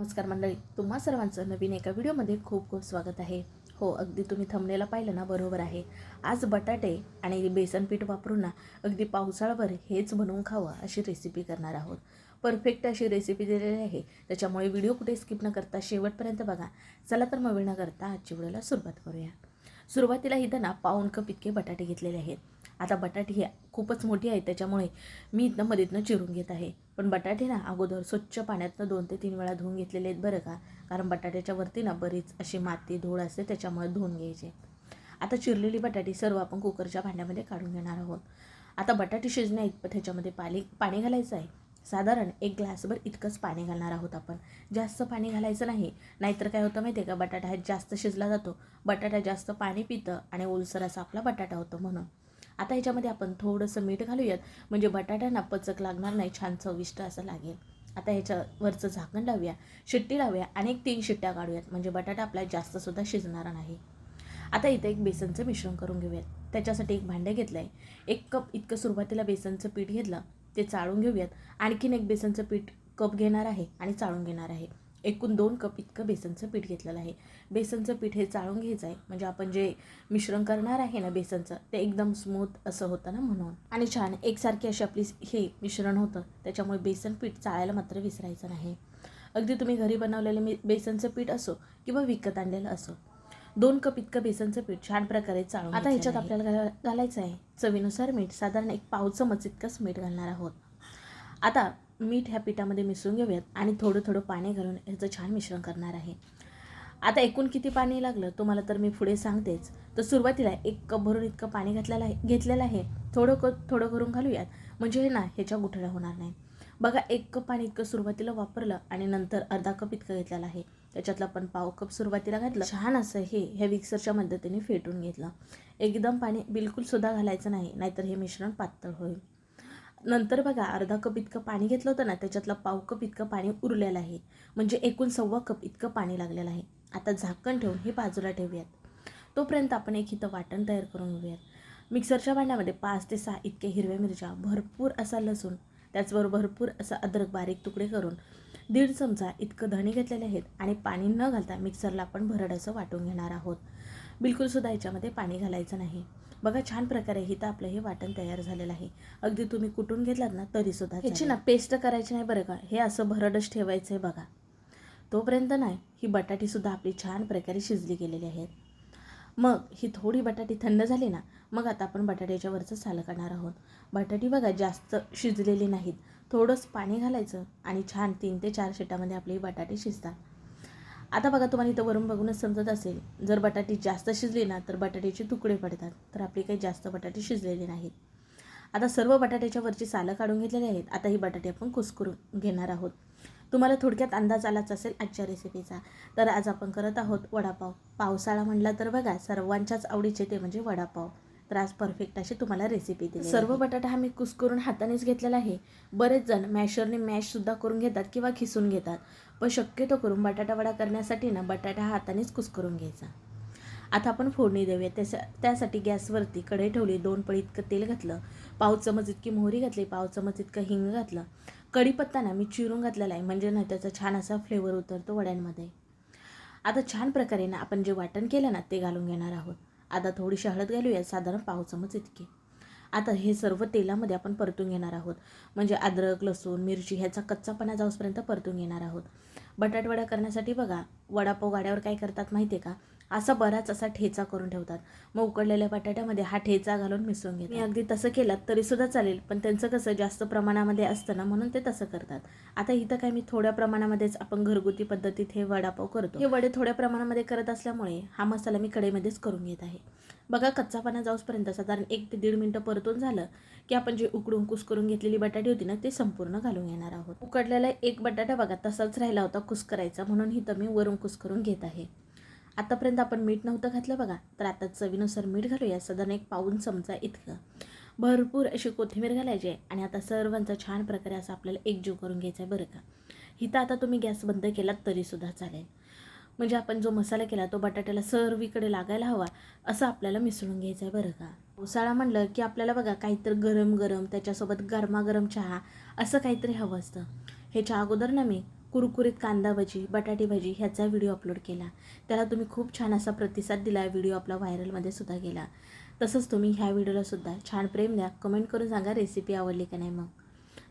नमस्कार मंडळी तुम्हा सर्वांचं नवीन एका व्हिडिओमध्ये खूप खूप स्वागत आहे. हो अगदी तुम्ही थंबनेला पाहिलं ना बरोबर आहे. आज बटाटे आणि बेसन पीठ वापरून ना अगदी पावसाळ्यावर हेच बनवून खावं अशी रेसिपी करणार आहोत. परफेक्ट अशी रेसिपी दिलेली आहे. त्याच्यामुळे व्हिडिओ कुठे स्किप न करता शेवटपर्यंत बघा. चला तर मग वेळ न करता आजची व्हिडिओला सुरुवात करूया. सुरुवातीला इथं ना पाऊण कप इतके बटाटे घेतलेले आहेत. आता बटाटे ही खूपच मोठी आहे त्याच्यामुळे मी इथनं मधीतनं चिरून घेत आहे. पण बटाटे ना अगोदर स्वच्छ पाण्यातनं दोन ते तीन वेळा धुवून घेतलेले आहेत बरं का. कारण बटाट्याच्या वरती ना बरीच अशी माती धूळ असते त्याच्यामुळे धुवून घ्यायचे. आता चिरलेली बटाटी सर्व आपण कुकरच्या भांड्यामध्ये काढून घेणार आहोत. आता बटाटे शिजण्या इतपत ह्याच्यामध्ये पाणी पाणी घालायचं आहे. साधारण एक ग्लासभर इतकंच पाणी घालणार आहोत आपण. जास्त पाणी घालायचं नाही. नाहीतर काय होतं माहिती आहे का? बटाटा हा जास्त शिजला जातो. बटाटा जास्त पाणी पितं आणि ओलसर असा आपला बटाटा होतो म्हणून. आता ह्याच्यामध्ये आपण थोडंसं मीठ घालूयात. म्हणजे बटाट्यांना पचक लागणार नाही छान चविष्ट असं लागेल. आता ह्याच्यावरचं झाकण लावूया शिट्टी लावूया आणि एक तीन शिट्ट्या काढूयात. म्हणजे बटाटा आपला जास्तसुद्धा शिजणार नाही. आता इथं एक बेसनचं मिश्रण करून घेऊयात. त्याच्यासाठी एक भांडं घेतलं आहे एक कप इतकं सुरुवातीला बेसनचं पीठ घेतलं ते चाळून घेऊयात. आणखीन एक बेसनचं पीठ कप घेणार आहे आणि चाळून घेणार आहे. एकूण दोन कप इतकं बेसनचं पीठ घेतलेलं आहे. बेसनचं पीठ हे चाळून घ्यायचं आहे. म्हणजे आपण जे मिश्रण करणार आहे ना बेसनचं ते एकदम स्मूथ असं होतं ना म्हणून. आणि छान एकसारखी अशी आपली हे मिश्रण होतं. त्याच्यामुळे बेसन पीठ चाळायला मात्र विसरायचं नाही. अगदी तुम्ही घरी बनवलेलं मी बेसनचं पीठ असो किंवा विकत आणलेलं असो दोन कप इतकं बेसनचं पीठ छान प्रकारे चाळून आता ह्याच्यात आपल्याला घाला घालायचं आहे. चवीनुसार मीठ साधारण एक पाव चमच इतकंच मीठ घालणार आहोत. आता मीठ ह्या पिठामध्ये मिसळून घेऊयात आणि थोडं थोडं पाणी घालून ह्याचं छान मिश्रण करणार आहे. आता एकूण किती पाणी लागलं तुम्हाला तर मी पुढे सांगतेच. तर सुरुवातीला एक कप भरून इतकं पाणी घातलेलं आहे घेतलेलं आहे. थोडं क थोडं करून घालूयात. म्हणजे हे ना ह्याच्या गुठळ्या होणार नाही. बघा एक कप पाणी इतकं सुरुवातीला वापरलं आणि नंतर अर्धा कप इतकं घेतलेलं आहे. त्याच्यातलं पण पाव कप सुरुवातीला घातलं. छान असं हे ह्या मिक्सरच्या मदतीने फेटून घेतलं. एकदम पाणी बिलकुल सुद्धा घालायचं नाही नाहीतर हे मिश्रण पातळ होईल. नंतर बघा अर्धा कप इतकं पाणी घेतलं होतं ना त्याच्यातलं पाव कप इतकं पाणी उरलेलं आहे. म्हणजे एकूण सव्वा कप इतकं पाणी लागलेलं आहे. आता झाकण ठेवून हे बाजूला ठेवूयात. तोपर्यंत आपण एक इथं वाटण तयार करून घेऊयात. मिक्सरच्या भांड्यामध्ये पाच ते सहा इतके हिरव्या मिरच्या भरपूर असा लसूण त्याचबरोबर भरपूर असा अद्रक बारीक तुकडे करून दीड चमचा इतकं धणे घेतलेले आहेत आणि पाणी न घालता मिक्सरला आपण भरड असं वाटून घेणार आहोत. बिलकुलसुद्धा याच्यामध्ये पाणी घालायचं नाही. बघा छान प्रकारे इथं आपलं हे वाटण तयार झालेलं आहे. अगदी तुम्ही कुटून घेतलात ना तरीसुद्धा ह्याची ना पेस्ट करायची नाही बरं का? हे असं भरडच ठेवायचं आहे बघा. तोपर्यंत नाही ही बटाटीसुद्धा आपली छान प्रकारे शिजली गेलेली आहेत मग ही थोडी बटाटी थंड झाली ना मग आता आपण बटाट्याच्या वरचं सालं करणार आहोत. बटाटी बघा जास्त शिजलेली नाहीत. थोडंच पाणी घालायचं आणि छान तीन ते चार शिटामध्ये आपली बटाटे शिजतात. आता बघा तुम्हाला इथं वरून बघूनच समजत असेल. जर बटाटे जास्त शिजली ना तर बटाट्याचे तुकडे पडतात. तर आपले काही जास्त बटाटे शिजलेले नाहीत. आता सर्व बटाट्याच्या वरची सालं काढून घेतलेली आहेत. आता ही बटाटे आपण कुस्करून घेणार आहोत. तुम्हाला थोडक्यात अंदाज आलाच असेल आजच्या रेसिपीचा तर आज आपण करत आहोत वडापाव. पावसाळा म्हणला तर बघा सर्वांच्याच आवडीचे ते म्हणजे वडापाव. तर आज परफेक्ट अशी तुम्हाला रेसिपी दिली सर्व बटाटा हा मी कुस्करून हातानेच घेतलेला आहे. बरेच जण मॅशरने मॅशसुद्धा करून घेतात किंवा खिसून घेतात. पण शक्यतो करून बटाटा वडा करण्यासाठी ना बटाटा हातानेच कुसकरून घ्यायचा. आता आपण फोडणी देऊया त्याच्या त्यासाठी गॅसवरती कढई ठेवली दोन पळी इतकं तेल घातलं पाव चमच इतकी मोहरी घातली पाव चमच इतकं हिंग घातलं. कढीपत्ता ना मी चिरून घातलेला आहे म्हणजे ना त्याचा छान असा फ्लेवर उतरतो वड्यांमध्ये. आता छान प्रकारे ना आपण जे वाटण केलं ना ते घालून घेणार आहोत. आता थोडीशी हळद घालूया साधारण पाव चमच इतकी. आता हे सर्व तेलामध्ये आपण परतून घेणार आहोत. म्हणजे अद्रक लसूण मिरची ह्याचा कच्चापणा जाऊसपर्यंत परतून घेणार आहोत. बटाटवडा करण्यासाठी बघा वडापाव गाड्यावर काय करतात माहिती आहे का? असा बराच असा ठेचा करून ठेवतात. मग उकडलेल्या बटाट्यामध्ये हा ठेचा घालून मिसळून घेतात. मी अगदी तसं केलं तरीसुद्धा चालेल पण त्यांचं कसं जास्त प्रमाणामध्ये असतं ना म्हणून ते तसं करतात. आता इथं काय मी थोड्या प्रमाणामध्येच आपण घरगुती पद्धतीत हे वडापाव करतो. हे वडे थोड्या प्रमाणामध्ये करत असल्यामुळे हा मसाला मी कढईमध्येच करून घेत आहे. बघा कच्चापणा जाऊसपर्यंत साधारण एक ते दीड मिनटं परतून झालं की आपण जे उकडून कुस करून घेतलेली बटाटी होती ना ते संपूर्ण घालून घेणार आहोत. उकडलेला एक बटाटा बघा तसाच राहिला होता कुस करायचा म्हणून इथं मी वरून कुस करून घेत आहे. आतापर्यंत आपण मीठ नव्हतं घातलं बघा तर आता चवीनुसार मीठ घालूया. साधारण एक पाऊन चमचा इतकं. भरपूर अशी कोथिंबीर घालायची आहे आणि आता सर्वांचा छान प्रकारे असं आपल्याला एकजीव करून घ्यायचा आहे बरं का. इथं आता तुम्ही गॅस बंद केलात तरीसुद्धा चालेल. म्हणजे आपण जो मसाला केला तो बटाट्याला सर्वीकडे लागायला हवा असं आपल्याला मिसळून घ्यायचं आहे बरं का. पावसाळा म्हणलं की आपल्याला बघा काहीतरी गरम गरम त्याच्यासोबत गरमागरम चहा असं काहीतरी हवं असतं. ह्याच्या अगोदर ना मी कुरकुरीत कांदा भजी बटाटे भजी ह्याचा व्हिडिओ अपलोड केला. त्याला तुम्ही खूप छान असा प्रतिसाद दिला व्हिडिओ आपला व्हायरलमध्ये सुद्धा गेला. तसंच तुम्ही ह्या व्हिडिओला सुद्धा छान प्रेम द्या कमेंट करून सांगा रेसिपी आवडली का नाही मग.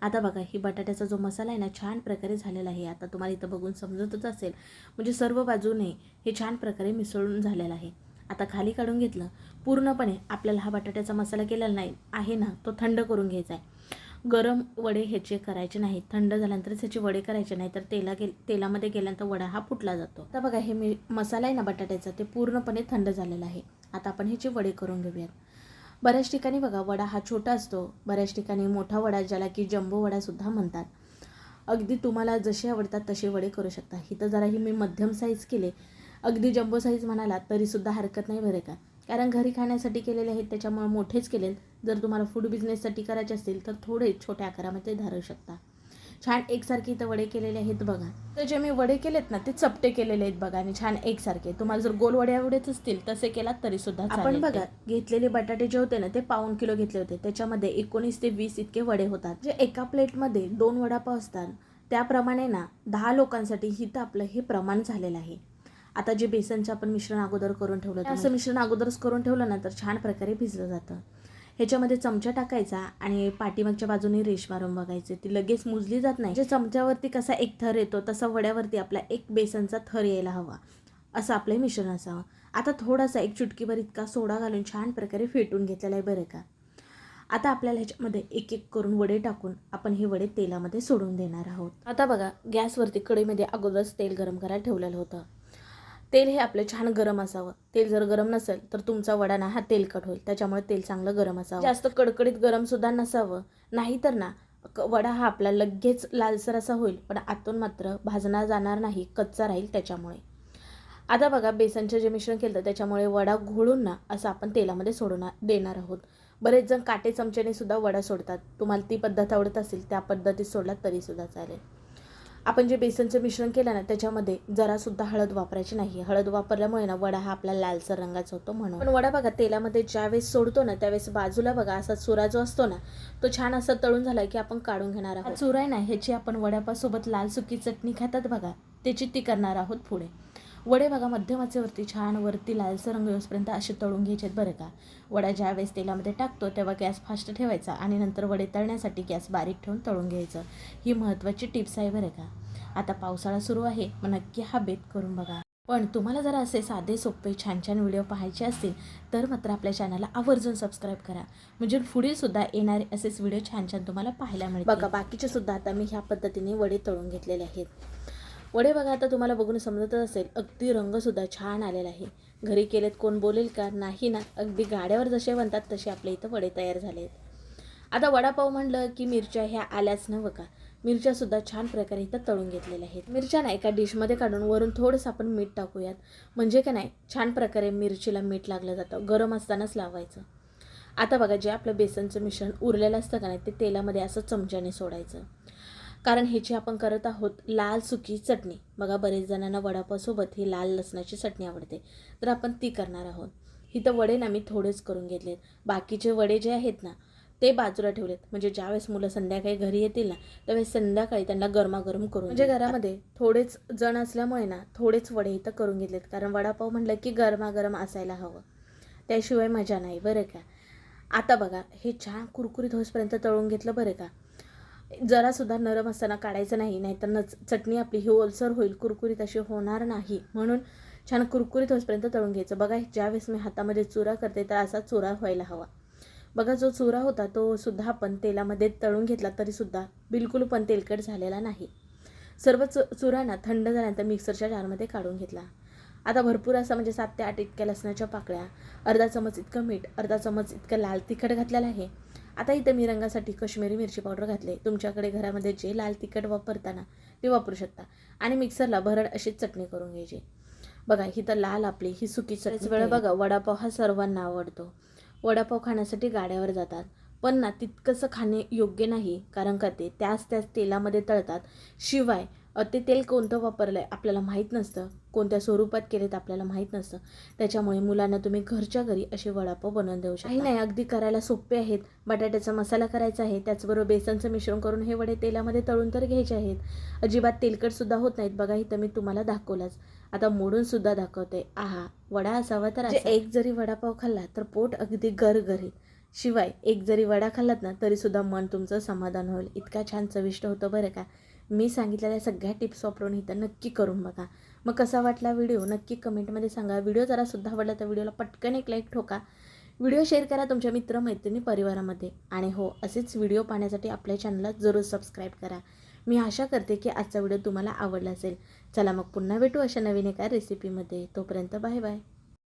आता बघा ही बटाट्याचा जो मसाला आहे ना छान प्रकारे झालेला आहे. आता तुम्हाला इथं बघून समजतच असेल. म्हणजे सर्व बाजूने हे छान प्रकारे मिसळून झालेलं आहे. आता खाली काढून घेतलं. पूर्णपणे आपल्याला हा बटाट्याचा मसाला केलेला नाही आहे ना तो थंड करून घ्यायचा आहे. गरम वडे ह्याचे करायचे नाहीत. थंड झाल्यानंतरच ह्याचे वडे करायचे नाही तर तेला गे तेलामध्ये गेल्यानंतर वडा हा फुटला जातो. आता बघा हे मी मसाला आहे ना बटाट्याचा ते पूर्णपणे थंड झालेला आहे. आता आपण ह्याचे वडे करून घेऊयात. बऱ्याच ठिकाणी बघा वडा हा छोटा असतो. बऱ्याच ठिकाणी मोठा वडा ज्याला की जम्बो वडासुद्धा म्हणतात. अगदी तुम्हाला जसे आवडतात तसे वडे करू शकता. इथं जरा ही मी मध्यम साईज केले. अगदी जम्बो साईज म्हणाला तरीसुद्धा हरकत नाही बरं का? कारण घरी खाण्यासाठी केलेले आहेत त्याच्यामुळे मोठेच केले जर तुम्हाला फूड बिझनेससाठी करायचे असतील तर थोडे छोट्या आकारामध्ये धारू शकता. छान एकसारखे इथं वडे केलेले आहेत बघा. तर जे मी वडे केलेत ना ते चपटे केलेले आहेत बघा आणि छान एकसारखे. तुम्हाला जर गोल वडे आवडत असतील तसे केलात तरी सुद्धा आपण बघा घेतलेले बटाटे जे होते ना ते पाऊन किलो घेतले होते. त्याच्यामध्ये एकोणीस ते वीस इतके वडे होतात. जे एका प्लेटमध्ये दोन वडापाव असतात त्याप्रमाणे ना दहा लोकांसाठी हिथं आपलं हे प्रमाण झालेलं आहे. आता जे बेसनचं आपण मिश्रण अगोदर करून ठेवलं होतं, असं मिश्रण अगोदरच करून ठेवलं ना तर छान प्रकारे भिजलं जातं. ह्याच्यामध्ये चमचा टाकायचा आणि पाठीमागच्या बाजूने रेश मारून बघायचे. ती लगेच मुजली जात नाही. जे चमच्यावरती कसा एक थर येतो तसा वड्यावरती आपला एक बेसनचा थर यायला हवा. असं आपलं मिश्रण असावं. आता थोडासा एक चुटकीभर इतका सोडा घालून छान प्रकारे फेटून घेतलेला आहे बरं का. आता आपल्याला ह्याच्यामध्ये एक एक करून वडे टाकून आपण हे वडे तेलामध्ये सोडून देणार आहोत. आता बघा गॅसवरती कढईमध्ये अगोदरच तेल गरम करायला ठेवलेलं होतं. तेल हे आपलं छान गरम असावं. तेल जर गरम नसेल तर तुमचा वडा ना हा तेलकट होईल. त्याच्यामुळे तेल चांगलं गरम असावं. जास्त कडकडीत गरम सुद्धा नसावं. नाहीतर ना वडा हा आपला लगेच लालसर असा होईल. पण आतून मात्र भाजणार जाणार नाही कच्चा राहील त्याच्यामुळे. आता बघा बेसनचं जे मिश्रण केलं त्याच्यामुळे वडा घोळून ना असं आपण तेलामध्ये सोडणार देणार आहोत. बरेच जण काटे चमच्याने सुद्धा वडा सोडतात. तुम्हाला ती पद्धत आवडत असेल त्या पद्धतीत सोडलात तरीसुद्धा चालेल. आपण जे बेसनचं मिश्रण केलं ना त्याच्यामध्ये जरासुद्धा हळद वापरायची नाही. हळद वापरल्यामुळे ना वडा हा आपला लालसर रंगाचा होतो म्हणून. पण वडा बघा तेलामध्ये ज्यावेळेस सोडतो ना त्यावेळेस बाजूला बघा असा चुरा जो असतो ना तो छान असा तळून झाला की आपण काढून घेणार आहोत. चुरा आहे ना ह्याची आपण वड्यापासोबत लाल सुकी चटणी खातात बघा त्याची ती करणार आहोत पुढे. वडे बघा मध्यमाचेवरती छान वरती लालसर रंग येऊसपर्यंत असे तळून घ्यायचे आहेत बरं का. वडा ज्या वेळेस तेलामध्ये टाकतो तेव्हा गॅस फास्ट ठेवायचा आणि नंतर वडे तळण्यासाठी गॅस बारीक ठेवून तळून घ्यायचं. ही महत्त्वाची टिप्स आहे बरं का. आता पावसाळा सुरू आहे मग नक्की हा बेत करून बघा. पण तुम्हाला जर असे साधे सोपे छान छान व्हिडिओ पाहायचे असतील तर मात्र आपल्या चॅनलला आवर्जून सबस्क्राईब करा. म्हणजे पुढील सुद्धा येणारे असेच व्हिडिओ छान छान तुम्हाला पाहायला मिळेल बघा बाकीचे सुद्धा आता मी ह्या पद्धतीने वडे तळून घेतलेले आहेत. वडे बघा आता तुम्हाला बघून समजतच असेल अगदी रंगसुद्धा छान आलेला आहे. घरी केलेत कोण बोलेल का? नाही ना. अगदी गाड्यावर जसे बनतात तसे आपल्या इथं वडे तयार झाले आहेत. आता वडापाव म्हणलं की मिरच्या ह्या आल्याच नव्ह का? मिरच्यासुद्धा छान प्रकारे इथं तळून घेतलेल्या आहेत. मिरच्या ना एका डिशमध्ये काढून वरून थोडंसं आपण मीठ टाकूयात. म्हणजे का नाही छान प्रकारे मिरचीला मीठ लागलं जातं. गरम असतानाच लावायचं. आता बघा जे आपलं बेसनचं मिश्रण उरलेलं असतं का नाही ते तेलामध्ये असं चमच्याने सोडायचं. कारण ह्याची आपण करत आहोत लाल सुकी चटणी. बघा बरेच जणांना वडापावसोबत ही लाल लसणाची चटणी आवडते. तर आपण ती करणार आहोत. इथं वडे ना मी थोडेच करून घेतलेत. बाकीचे वडे जे आहेत ना ते बाजूला ठेवलेत. म्हणजे ज्यावेळेस मुलं संध्याकाळी घरी येतील ना त्यावेळेस संध्याकाळी त्यांना गरमागरम करून म्हणजे घरामध्ये थोडेच जण असल्यामुळे ना थोडेच वडे इथं करून घेतलेत. कारण वडापाव म्हटलं की गरमागरम असायला हवं. त्याशिवाय मजा नाही. बरं का? आता बघा हे छान कुरकुरीत होईपर्यंत तळून घेतलं बरं का? जरासुद्धा नरम असताना काढायचं नाही नाहीतर न चटणी आपली ही ओलसर होईल कुरकुरीत अशी होणार नाही. म्हणून छान कुरकुरीत होईपर्यंत तळून घ्यायचं. बघा ज्यावेळेस मी हातामध्ये चुरा करते तर असा चुरा व्हायला हवा. बघा जो चुरा होता तो सुद्धा आपण तेलामध्ये तळून घेतला तरीसुद्धा बिलकुल पण तेलकट झालेला नाही. सर्व चु चुराना थंड झाल्यानंतर मिक्सरच्या जारमध्ये काढून घेतला. आता भरपूर असा म्हणजे सात ते आठ इतक्या लसणाच्या पाकळ्या अर्धा चमच इतकं मीठ अर्धा चमच इतकं लाल तिखट घातलेलं आहे. आता इथं मी रंगासाठी कश्मीरी मिरची पावडर घातले. तुमच्याकडे घरामध्ये जे लाल तिखट वापरताना ते वापरू शकता. आणि मिक्सरला भरड अशीच चटणी करून घ्यायची. बघा ही तर लाल आपली ही सुकी चटणी वेळ बघा वडापाव हा सर्वांना आवडतो. वडापाव खाण्यासाठी गाड्यावर जातात. पण ना तितकंसं खाणे योग्य नाही. कारण का ते? त्याच त्याच तेलामध्ये तळतात. शिवाय ते तेल कोणतं वापरलं आहे आपल्याला माहीत नसतं. कोणत्या स्वरूपात केलेत आपल्याला माहीत नसतं. त्याच्यामुळे मुलांना तुम्ही घरच्या घरी असे वडापाव बनवून देऊ शकता. नाही अगदी करायला सोपे आहेत. बटाट्याचा मसाला करायचा आहे. त्याचबरोबर बेसनचं मिश्रण करून हे वडे तेलामध्ये तळून तर घ्यायचे आहेत. अजिबात तेलकटसुद्धा होत नाहीत. बघा इथं मी तुम्हाला दाखवलाच. आता मोडून सुद्धा दाखवते. आहा वडा असावा तर म्हणजे एक जरी वडापाव खाल्ला तर पोट अगदी गरगरीत. शिवाय एक जरी वडा खाल्लात ना तरीसुद्धा मन तुमचं समाधान होईल. इतका छान चविष्ट होतं बरं का? मी सांगितलेल्या सगळ्या टिप्स वापरून इथं नक्की करून बघा. मग कसा वाटला व्हिडिओ? नक्की कमेंटमध्ये सांगा. व्हिडिओ जरा सुद्धा आवडला तर व्हिडिओला पटकन एक लाईक ठोका. व्हिडिओ शेअर करा तुमच्या मित्रमैत्रिणी परिवारामध्ये. आणि हो असेच व्हिडिओ पाहण्यासाठी आपल्या चॅनलला जरूर सबस्क्राईब करा. मी आशा करते की आजचा व्हिडिओ तुम्हाला आवडला असेल. चला मग पुन्हा भेटू अशा नवीन एका रेसिपीमध्ये तोपर्यंत बाय बाय.